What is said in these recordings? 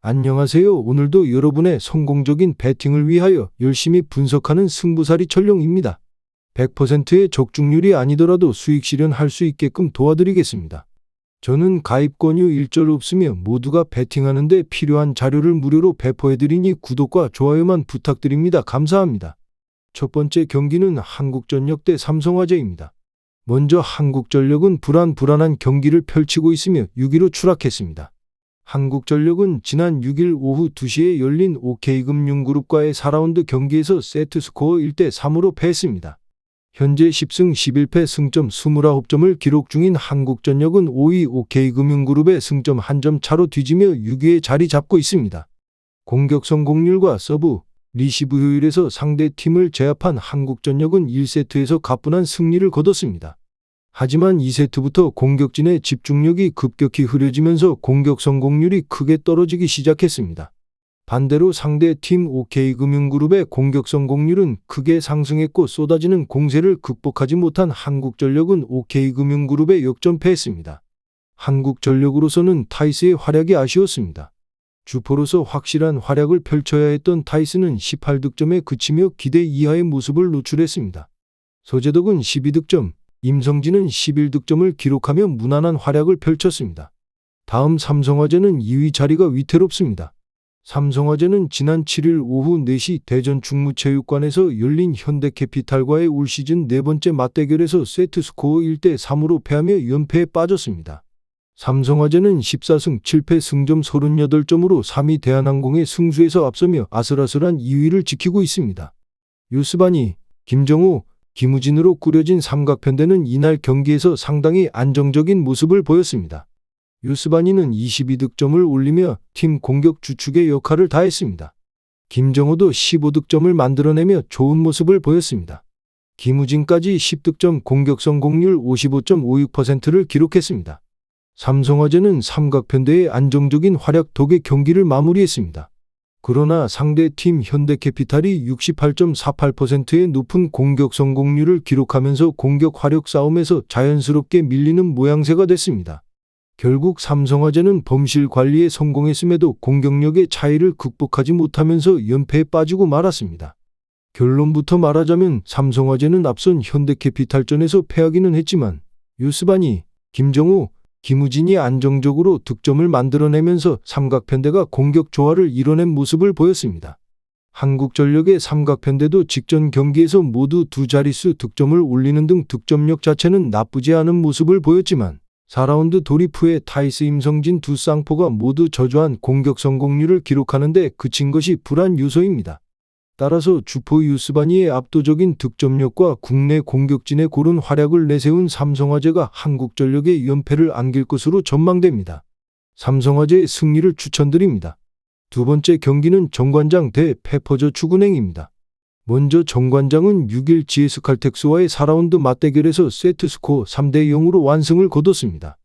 안녕하세요. 오늘도 여러분의 성공적인 배팅을 위하여 열심히 분석하는 승부사리 천룡입니다. 100%의 적중률이 아니더라도 수익 실현할 수 있게끔 도와드리겠습니다. 저는 가입권유 일절 없으며 모두가 배팅하는데 필요한 자료를 무료로 배포해드리니 구독과 좋아요만 부탁드립니다. 감사합니다. 첫 번째 경기는 한국전력 대 삼성화재입니다. 먼저 한국전력은 불안 불안한 경기를 펼치고 있으며 6위로 추락했습니다. 한국전력은 지난 6일 오후 2시에 열린 OK금융그룹과의 4라운드 경기에서 세트스코어 1대 3으로 패했습니다. 현재 10승 11패 승점 29점을 기록 중인 한국전력은 5위 OK금융그룹의 승점 1점 차로 뒤지며 6위에 자리 잡고 있습니다. 공격 성공률과 서브, 리시브 효율에서 상대 팀을 제압한 한국전력은 1세트에서 가뿐한 승리를 거뒀습니다. 하지만 2세트부터 공격진의 집중력이 급격히 흐려지면서 공격 성공률이 크게 떨어지기 시작했습니다. 반대로 상대 팀 OK금융그룹의 공격 성공률은 크게 상승했고 쏟아지는 공세를 극복하지 못한 한국전력은 OK금융그룹에 역전패했습니다. 한국전력으로서는 타이스의 활약이 아쉬웠습니다. 주포로서 확실한 활약을 펼쳐야 했던 타이스는 18득점에 그치며 기대 이하의 모습을 노출했습니다. 소재덕은 12득점, 임성진은 11득점을 기록하며 무난한 활약을 펼쳤습니다. 다음 삼성화재는 2위 자리가 위태롭습니다. 삼성화재는 지난 7일 오후 4시 대전 중무체육관에서 열린 현대캐피탈과의 올 시즌 네 번째 맞대결에서 세트스코어 1대 3으로 패하며 연패에 빠졌습니다. 삼성화재는 14승 7패 승점 38점으로 3위 대한항공의 승수에서 앞서며 아슬아슬한 2위를 지키고 있습니다. 유스바니, 김정우, 김우진으로 꾸려진 삼각편대는 이날 경기에서 상당히 안정적인 모습을 보였습니다. 유스바니는 22득점을 올리며 팀 공격 주축의 역할을 다했습니다. 김정호도 15득점을 만들어내며 좋은 모습을 보였습니다. 김우진까지 10득점 공격 성공률 55.56%를 기록했습니다. 삼성화재는 삼각편대의 안정적인 활약 덕에 경기를 마무리했습니다. 그러나 상대 팀 현대캐피탈이 68.48%의 높은 공격 성공률을 기록하면서 공격 화력 싸움에서 자연스럽게 밀리는 모양새가 됐습니다. 결국 삼성화재는 범실 관리에 성공했음에도 공격력의 차이를 극복하지 못하면서 연패에 빠지고 말았습니다. 결론부터 말하자면 삼성화재는 앞선 현대캐피탈전에서 패하기는 했지만 유스바니, 김정우, 김우진이 안정적으로 득점을 만들어내면서 삼각편대가 공격 조화를 이뤄낸 모습을 보였습니다. 한국전력의 삼각편대도 직전 경기에서 모두 두 자릿수 득점을 올리는 등 득점력 자체는 나쁘지 않은 모습을 보였지만 4라운드 돌입 후에 타이스 임성진 두 쌍포가 모두 저조한 공격 성공률을 기록하는데 그친 것이 불안 요소입니다. 따라서 주포 유스바니의 압도적인 득점력과 국내 공격진의 고른 활약을 내세운 삼성화재가 한국전력의 연패를 안길 것으로 전망됩니다. 삼성화재의 승리를 추천드립니다. 두 번째 경기는 정관장 대 페퍼저 축은행입니다. 먼저 정관장은 6일 GS칼텍스와의 4라운드 맞대결에서 세트스코어 2대 0으로 완승을 거뒀습니다.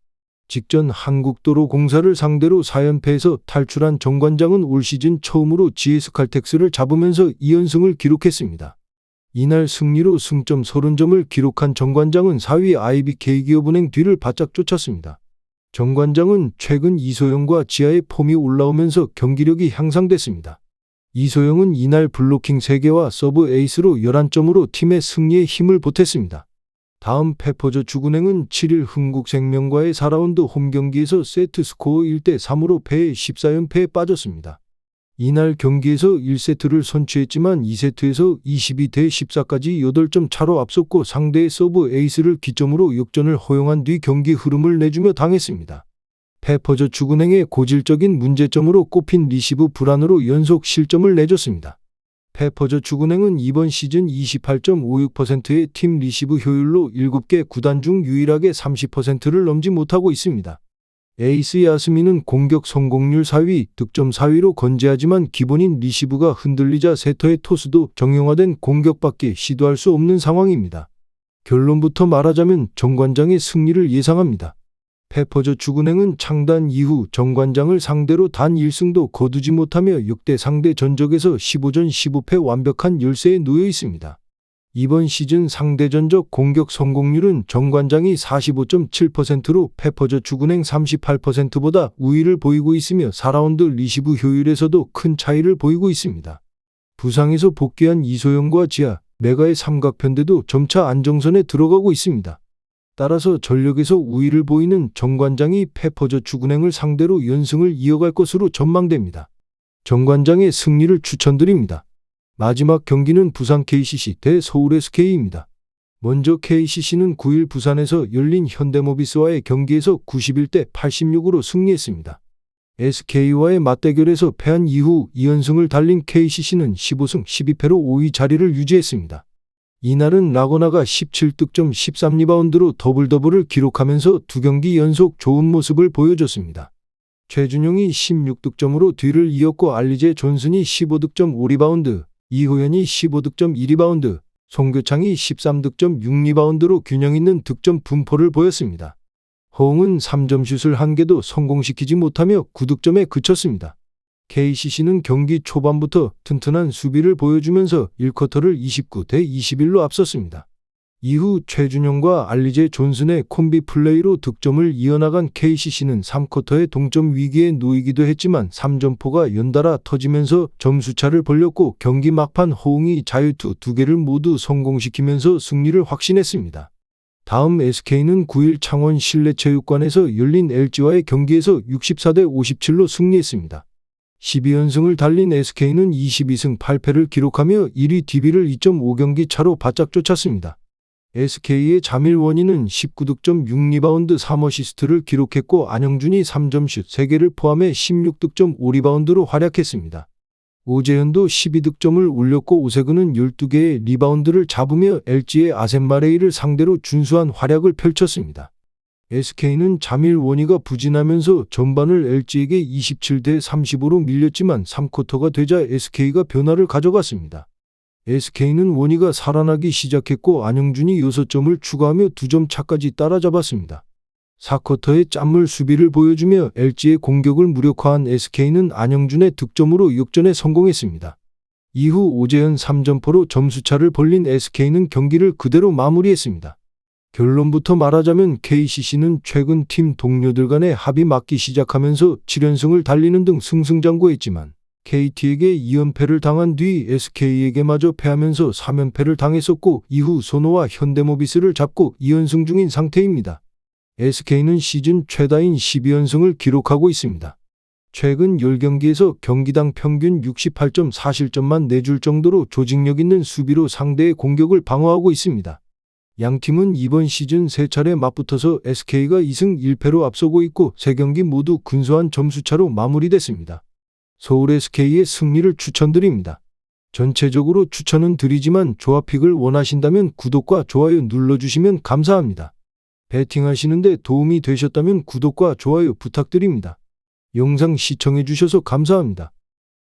직전 한국도로 공사를 상대로 4연패에서 탈출한 정관장은 올 시즌 처음으로 GS칼텍스를 잡으면서 2연승을 기록했습니다. 이날 승리로 승점 30점을 기록한 정관장은 4위 IBK기업은행 뒤를 바짝 쫓았습니다. 정관장은 최근 이소영과 지하의 폼이 올라오면서 경기력이 향상됐습니다. 이소영은 이날 블로킹 3개와 서브 에이스로 11점으로 팀의 승리에 힘을 보탰습니다. 다음 페퍼저 주군행은 7일 흥국생명과의 4라운드 홈경기에서 세트 스코어 1대 3으로 패해 14연패에 빠졌습니다. 이날 경기에서 1세트를 선취했지만 2세트에서 22대 14까지 8점 차로 앞섰고 상대의 서브 에이스를 기점으로 역전을 허용한 뒤 경기 흐름을 내주며 당했습니다. 페퍼저 주군행의 고질적인 문제점으로 꼽힌 리시브 불안으로 연속 실점을 내줬습니다. 페퍼저 주군행은 이번 시즌 28.56%의 팀 리시브 효율로 7개 구단 중 유일하게 30%를 넘지 못하고 있습니다. 에이스 야스민은 공격 성공률 4위, 득점 4위로 건재하지만 기본인 리시브가 흔들리자 세터의 토스도 정형화된 공격밖에 시도할 수 없는 상황입니다. 결론부터 말하자면 정관장의 승리를 예상합니다. 페퍼저 주군행은 창단 이후 정관장을 상대로 단 1승도 거두지 못하며 역대 상대 전적에서 15전 15패 완벽한 열세에 놓여 있습니다. 이번 시즌 상대 전적 공격 성공률은 정관장이 45.7%로 페퍼저축은행 38%보다 우위를 보이고 있으며 4라운드 리시브 효율에서도 큰 차이를 보이고 있습니다. 부상에서 복귀한 이소영과 지아, 메가의 삼각편대도 점차 안정선에 들어가고 있습니다. 따라서 전력에서 우위를 보이는 정관장이 페퍼저축 은행을 상대로 연승을 이어갈 것으로 전망됩니다. 정관장의 승리를 추천드립니다. 마지막 경기는 부산 KCC 대 서울 SK입니다. 먼저 KCC는 9일 부산에서 열린 현대모비스와의 경기에서 91대 86으로 승리했습니다. SK와의 맞대결에서 패한 이후 2연승을 달린 KCC는 15승 12패로 5위 자리를 유지했습니다. 이날은 라거나가 17득점 13리바운드로 더블 더블을 기록하면서 두 경기 연속 좋은 모습을 보여줬습니다. 최준용이 16득점으로 뒤를 이었고 알리제 존슨이 15득점 5리바운드, 이호연이 15득점 2리바운드, 송교창이 13득점 6리바운드로 균형 있는 득점 분포를 보였습니다. 허웅은 3점슛을 한 개도 성공시키지 못하며 9득점에 그쳤습니다. KCC는 경기 초반부터 튼튼한 수비를 보여주면서 1쿼터를 29대 21로 앞섰습니다. 이후 최준용과 알리제 존슨의 콤비 플레이로 득점을 이어나간 KCC는 3쿼터의 동점 위기에 놓이기도 했지만 3점포가 연달아 터지면서 점수차를 벌렸고 경기 막판 호응이 자유투 2개를 모두 성공시키면서 승리를 확신했습니다. 다음 SK는 9일 창원 실내체육관에서 열린 LG와의 경기에서 64대 57로 승리했습니다. 12연승을 달린 SK는 22승 8패를 기록하며 1위 DB를 2.5경기 차로 바짝 쫓았습니다. SK의 자밀 원인은 19득점 6리바운드 3어시스트를 기록했고 안영준이 3점슛 3개를 포함해 16득점 5리바운드로 활약했습니다. 오재현도 12득점을 올렸고 오세근은 12개의 리바운드를 잡으며 LG의 아셈마레이를 상대로 준수한 활약을 펼쳤습니다. SK는 자밀 원희가 부진하면서 전반을 LG에게 27대 35로 밀렸지만 3쿼터가 되자 SK가 변화를 가져갔습니다. SK는 원희가 살아나기 시작했고 안영준이 6점을 추가하며 2점 차까지 따라잡았습니다. 4쿼터에 짠물 수비를 보여주며 LG의 공격을 무력화한 SK는 안영준의 득점으로 역전에 성공했습니다. 이후 오재현 3점포로 점수차를 벌린 SK는 경기를 그대로 마무리했습니다. 결론부터 말하자면 KCC는 최근 팀 동료들 간의 합이 맞기 시작하면서 7연승을 달리는 등 승승장구했지만 KT에게 2연패를 당한 뒤 SK에게 마저 패하면서 3연패를 당했었고 이후 소노와 현대모비스를 잡고 2연승 중인 상태입니다. SK는 시즌 최다인 12연승을 기록하고 있습니다. 최근 10경기에서 경기당 평균 68.4실점만 내줄 정도로 조직력 있는 수비로 상대의 공격을 방어하고 있습니다. 양 팀은 이번 시즌 세 차례 맞붙어서 SK가 2승 1패로 앞서고 있고 세 경기 모두 근소한 점수차로 마무리됐습니다. 서울 SK의 승리를 추천드립니다. 전체적으로 추천은 드리지만 조합픽을 원하신다면 구독과 좋아요 눌러주시면 감사합니다. 배팅하시는데 도움이 되셨다면 구독과 좋아요 부탁드립니다. 영상 시청해주셔서 감사합니다.